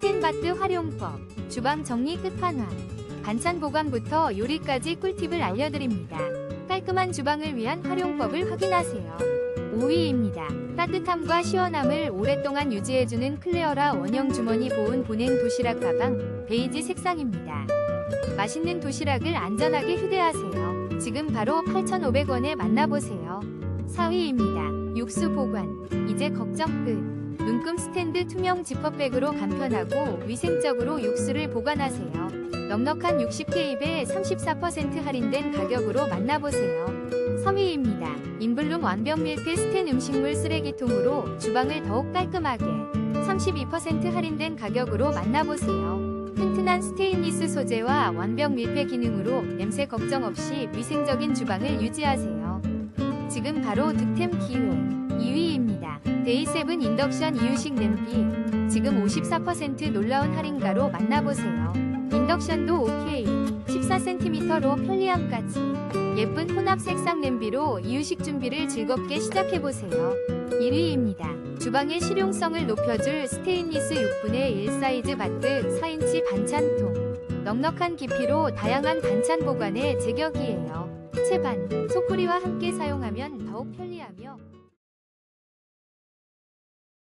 스텐바트 활용법, 주방 정리 끝판왕, 반찬 보관부터 요리까지 꿀팁을 알려드립니다. 깔끔한 주방을 위한 활용법을 확인하세요. 5위입니다. 따뜻함과 시원함을 오랫동안 유지해주는 클레어라 원형 주머니 보온 보냉 도시락 가방 베이지 색상입니다. 맛있는 도시락을 안전하게 휴대하세요. 지금 바로 8,500원에 만나보세요. 4위입니다. 육수 보관. 이제 걱정 끝. 눈금 스탠드 투명 지퍼백으로 간편하고 위생적으로 육수를 보관하세요. 넉넉한 60개입에 34% 할인된 가격으로 만나보세요. 3위입니다. 인블룸 완벽 밀폐 스텐 음식물 쓰레기통으로 주방을 더욱 깔끔하게 32% 할인된 가격으로 만나보세요. 튼튼한 스테인리스 소재와 완벽 밀폐 기능으로 냄새 걱정 없이 위생적인 주방을 유지하세요. 지금 바로 득템 2위입니다. 데이세븐 인덕션 이유식 냄비 지금 54% 놀라운 할인가로 만나보세요. 인덕션도 OK 14cm로 편리함까지 예쁜 혼합 색상 냄비로 이유식 준비를 즐겁게 시작해보세요. 1위입니다. 주방의 실용성을 높여줄 스테인리스 6분의 1 사이즈 바트 4인치 반찬통 넉넉한 깊이로 다양한 반찬 보관에 제격이에요. 채반, 소쿠리와 함께 사용하면 더욱 편리하며